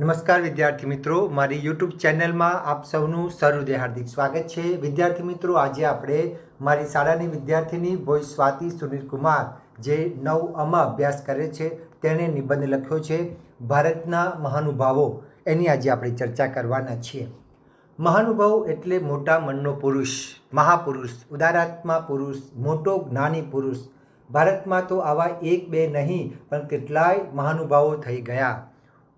નમસ્કાર વિદ્યાર્થી મિત્રો, મારી યુટ્યુબ ચેનલમાં આપ સૌનું સહૃદય હાર્દિક સ્વાગત છે. વિદ્યાર્થી મિત્રો, આજે આપણે મારી શાળાની વિદ્યાર્થીની ભોઈ સ્વાતિ સુનિલ કુમાર, જે નવ અમાં અભ્યાસ કરે છે, તેણે નિબંધ લખ્યો છે, ભારતના મહાનુભાવો એની આજે આપણે ચર્ચા કરવાના છીએ. મહાનુભાવ એટલે મોટા મનનો પુરુષ, મહાપુરુષ, ઉદારાત્મા પુરુષ, મોટો જ્ઞાની પુરુષ. ભારતમાં તો આવા એક બે નહીં, પણ કેટલાય મહાનુભાવો થઈ ગયા.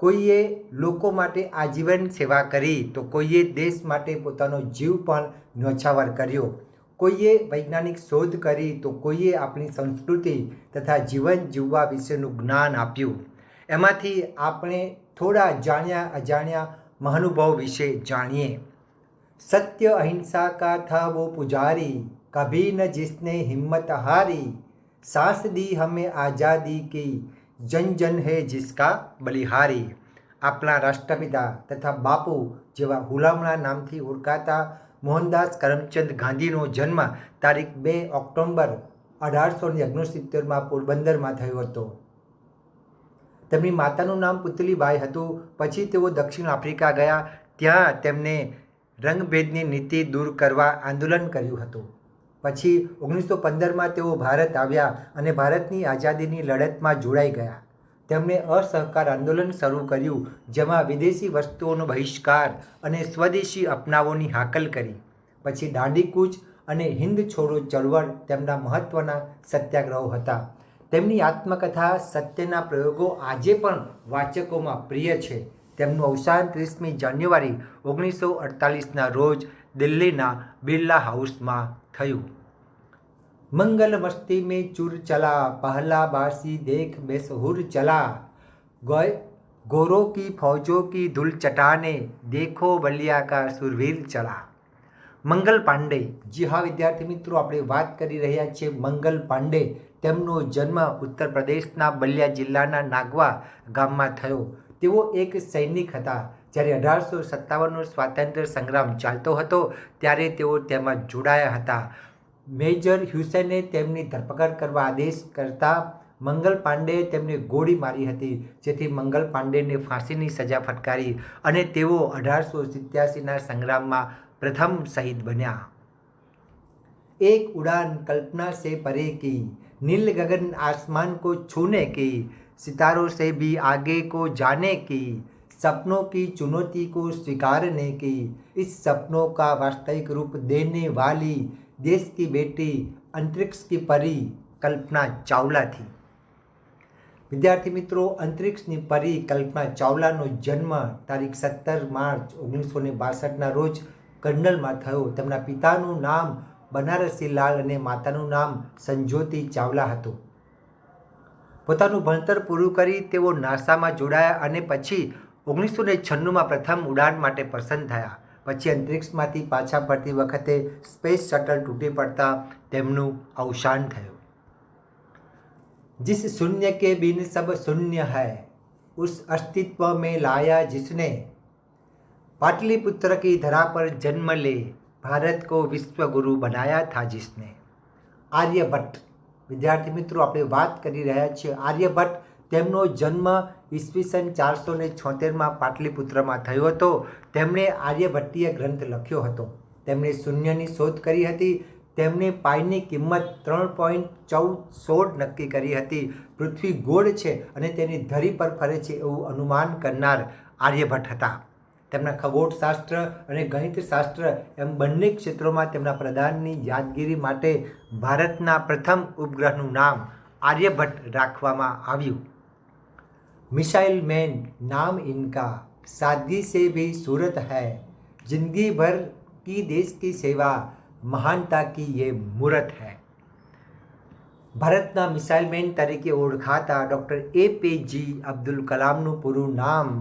કોઈએ લોકો માટે આજીવન સેવા કરી, તો કોઈએ દેશ માટે પોતાનો જીવ પણ ન્યોછાવર કર્યો. કોઈએ વૈજ્ઞાનિક શોધ કરી, તો કોઈએ આપણી સંસ્કૃતિ તથા જીવન જીવવા વિશેનું જ્ઞાન આપ્યું. એમાંથી આપણે થોડા જાણ્યા અજાણ્યા મહાનુભાવ વિશે જાણીએ. સત્ય અહિંસા કા થા વો પુજારી, કભી ન જિસને હિંમત હારી, સાસ દી હમે આઝાદી કી જન જન હે જિસકા બલિહારી. આપણા રાષ્ટ્રપિતા તથા બાપુ જેવા હુલામણા નામથી ઓળખાતા મોહનદાસ કરમચંદ ગાંધીનો જન્મ તારીખ બે ઓક્ટોમ્બર અઢારસો ને ઓગણસિત્તેરમાં પોરબંદરમાં થયો હતો. તેમની માતાનું નામ પુતલીબાઈ હતું. પછી તેઓ દક્ષિણ આફ્રિકા ગયા. ત્યાં તેમને રંગભેદની નીતિ દૂર કરવા આંદોલન કર્યું હતું. પછી ઓગણીસો પંદરમાં તેઓ ભારત આવ્યા અને ભારતની આઝાદીની લડતમાં જોડાઈ ગયા. તેમણે અસહકાર આંદોલન શરૂ કર્યું, જેમાં વિદેશી વસ્તુઓનો બહિષ્કાર અને સ્વદેશી અપનાવોની હાકલ કરી. પછી દાંડીકૂચ અને હિન્દ છોડો ચળવળ તેમના મહત્ત્વના સત્યાગ્રહો હતા. તેમની આત્મકથા, સત્યના પ્રયોગો આજે પણ વાચકોમાં પ્રિય છે. તેમનું અવસાન ત્રીસમી જાન્યુઆરી ઓગણીસો અડતાલીસના રોજ દિલ્હીના બિરલા હાઉસમાં થયું મંગલ મસ્તી में चूर चला पहला बासी देख बेसहुर चला गोय गोरों की फौजों की धूल चटाने देखो बलिया का सुरवीर चला મંગલ પાંડે જી હા વિદ્યાર્થી મિત્રો આપણે વાત કરી રહ્યા છીએ મંગલ પાંડે તેમનો જન્મ ઉત્તર પ્રદેશના બલિયા જિલ્લાના નાગવા ગામમાં થયો તેઓ એક સૈનિક હતા જ્યારે અઢારસો સત્તાવનનો સ્વાતંત્ર્ય સંગ્રામ ચાલતો હતો, ત્યારે તેઓ તેમાં જોડાયા હતા. મેજર હ્યુસેને તેમની ધરપકડ કરવા આદેશ કરતા મંગલ પાંડેએ તેમને ગોળી મારી હતી, જેથી મંગલ પાંડેને ફાંસીની સજા ફટકારી અને તેઓ અઢારસો સિત્યાસીના સંગ્રામમાં પ્રથમ શહીદ બન્યા. એક ઉડાન કલ્પના સે પરે કી, નીલ ગગન આસમાન કો છૂને કી, સિતારો સે ભી આગે કો જાને કી सपनों की चुनौती को स्वीकारने की इस सपनों का वास्तविक रूप देने वाली देश की बेटी अंतरिक्ष की परी કલ્પના ચાવલાથી વિદ્યાર્થી મિત્રો અંતરિક્ષની પરી કલ્પના ચાવલાનો જન્મ તારીખ સત્તર માર્ચ ઓગણીસો ને બાસઠના રોજ કર્નલમાં થયો તેમના પિતાનું નામ બનારસી લાલ અને માતાનું નામ સંજોતી ચાવલા હતું પોતાનું ભણતર પૂરું કરી તેઓ નાસામાં જોડાયા અને પછી ઓગણીસો ને છન્નુંમાં પ્રથમ ઉડાન માટે પસંદ થયા પછી અંતરિક્ષમાંથી પાછા પડતી વખતે સ્પેસ શટલ તૂટી પડતા તેમનું અવસાન થયું जिस शून्य के बिन सब शून्य है उस अस्तित्व में लाया जिसने पाटलिपुत्र की धरा पर जन्म ले भारत को विश्व गुरु बनाया था जिसने આર્યભટ્ટ વિદ્યાર્થી મિત્રો આપણે વાત કરી રહ્યા છીએ આર્યભટ્ટ તેમનો જન્મ ઈસવીસન ચારસો ને છોતેરમાં પાટલીપુત્રમાં થયો હતો. તેમણે આર્યભટ્ટીય ગ્રંથ લખ્યો હતો. તેમણે શૂન્યની શોધ કરી હતી. તેમણે પાઈની કિંમત ત્રણ પોઈન્ટ ચૌદ સોળ નક્કી કરી હતી. પૃથ્વી ગોળ છે અને તેની ધરી પર ફરે છે એવું અનુમાન કરનાર આર્યભટ્ટ હતા. તેમના ખગોળશાસ્ત્ર અને ગણિતશાસ્ત્ર એમ બંને ક્ષેત્રોમાં તેમના પ્રદાનની યાદગીરી માટે ભારતના પ્રથમ ઉપગ્રહનું નામ આર્યભટ્ટ રાખવામાં આવ્યું. मिसाइल मैन नाम इनका सादगी से भी सूरत है जिंदगी भर की देश की सेवा મહાનતા કી ये મૂરત है ભારતના મિસાઇલ મેન તરીકે ઓળખાતા ડૉક્ટર એ પી જી અબ્દુલ કલામનું પૂરું નામ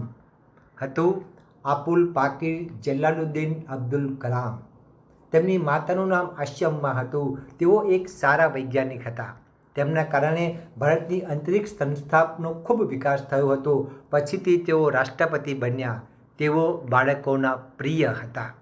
હતું આપુલ પાકીર જલાલુદ્દીન અબ્દુલ કલામ તેમની માતાનું નામ આશ્યમ્મા હતું તેઓ એક સારા વૈજ્ઞાનિક હતા તેમના કારણે ભારતની અંતરિક્ષ સંસ્થાનો ખૂબ વિકાસ થયો હતો. પછીથી તેઓ રાષ્ટ્રપતિ બન્યા. તેઓ બાળકોના પ્રિય હતા.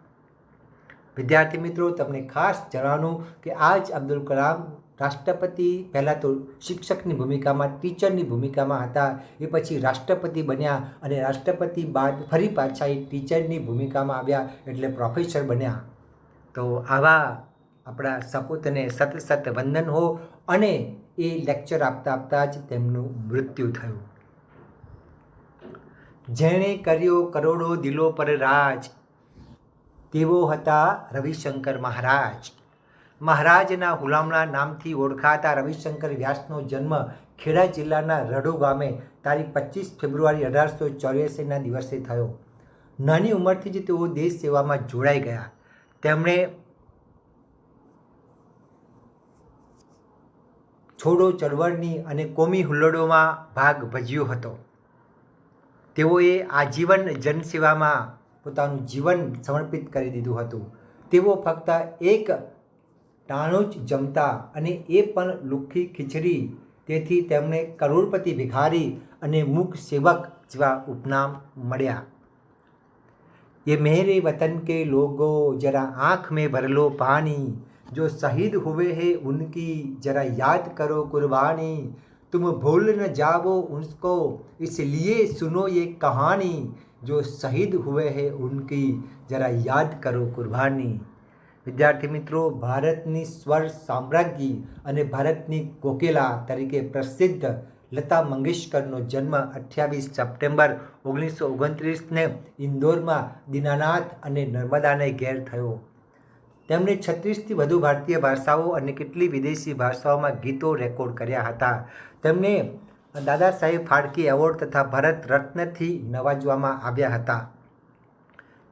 વિદ્યાર્થી મિત્રો, તમને ખાસ જણાવવાનું કે આજ અબ્દુલ કલામ રાષ્ટ્રપતિ, પહેલાં તો શિક્ષકની ભૂમિકામાં, ટીચરની ભૂમિકામાં હતા. એ પછી રાષ્ટ્રપતિ બન્યા અને રાષ્ટ્રપતિ બાદ ફરી પાછા એ ટીચરની ભૂમિકામાં આવ્યા એટલે પ્રોફેસર બન્યા. તો આવા આપણા સપૂતને સત સત વંદન હો અને એ લેક્ચર આપતા આપતા જ તેમનું મૃત્યુ થયું. જેણે કર્યો કરોડો દિલો પર રાજ. તેઓ હતા રવિશંકર મહારાજ. મહારાજના હુલામણા નામથી ઓળખાતા રવિશંકર વ્યાસનો જન્મ ખેડા જિલ્લાના રડો ગામે તારીખ પચીસ ફેબ્રુઆરી અઢારસો ચોર્યાસીના દિવસે થયો. નાની ઉંમરથી જ તેઓ દેશ સેવામાં જોડાઈ ગયા. તેમણે છોડો ચળવળની અને કોમી હુલ્લડોમાં ભાગ ભજવ્યો હતો તેઓએ આજીવન જનસેવામાં પોતાનું જીવન સમર્પિત કરી દીધું હતું તેઓ ફક્ત એક ટાણું જ જમતા અને એ પણ લુખ્ખી ખીચડી તેથી તેમને કરોડપતિ ભિખારી અને મુખ સેવક જેવા ઉપનામ મળ્યા ये मेरे वतन के लोगों जरा आँख में भर लो पानी जो शहीद हुए हैं उनकी जरा याद करो कुर्बानी तुम भूल न जाओ उनको इसलिए सुनो ये कहानी जो शहीद हुए हैं उनकी जरा યાદ કરો કુરબાની વિદ્યાર્થી મિત્રો ભારતની સ્વર સામ્રાજ્ઞી અને ભારતની કોકેલા તરીકે પ્રસિદ્ધ લતા મંગેશકરનો જન્મ અઠ્યાવીસ સપ્ટેમ્બર ઓગણીસો ઓગણત્રીસને ઇન્દોરમાં દીનાનાથ અને નર્મદાને ઘેર થયો તેમણે છત્રીસથી વધુ ભારતીય ભાષાઓ અને કેટલી વિદેશી ભાષાઓમાં ગીતો રેકોર્ડ કર્યા હતા. તેમને દાદા સાહેબ ફાળકે એવોર્ડ તથા ભારત રત્નથી નવાજવામાં આવ્યા હતા.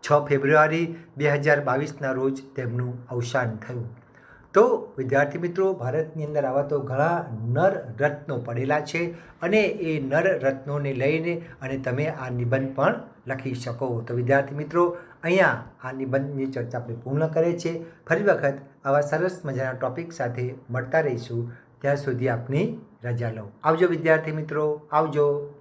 છ ફેબ્રુઆરી બે હજાર બાવીસના રોજ તેમનું અવસાન થયું. તો વિદ્યાર્થી મિત્રો, ભારતની અંદર આવા તો ઘણા નર રત્નો પડેલા છે અને એ નર રત્નોને લઈને અને તમે આ નિબંધ પણ લખી શકો. તો વિદ્યાર્થી મિત્રો અહીંયા આ નિબંધની ચર્ચા આપણે પૂર્ણ કરે છે ફરી વખત આવા સરસ મજાના ટોપિક સાથે મળતા રહીશું. ત્યાં સુધી આપની રજા લો. આવજો વિદ્યાર્થી મિત્રો, આવજો.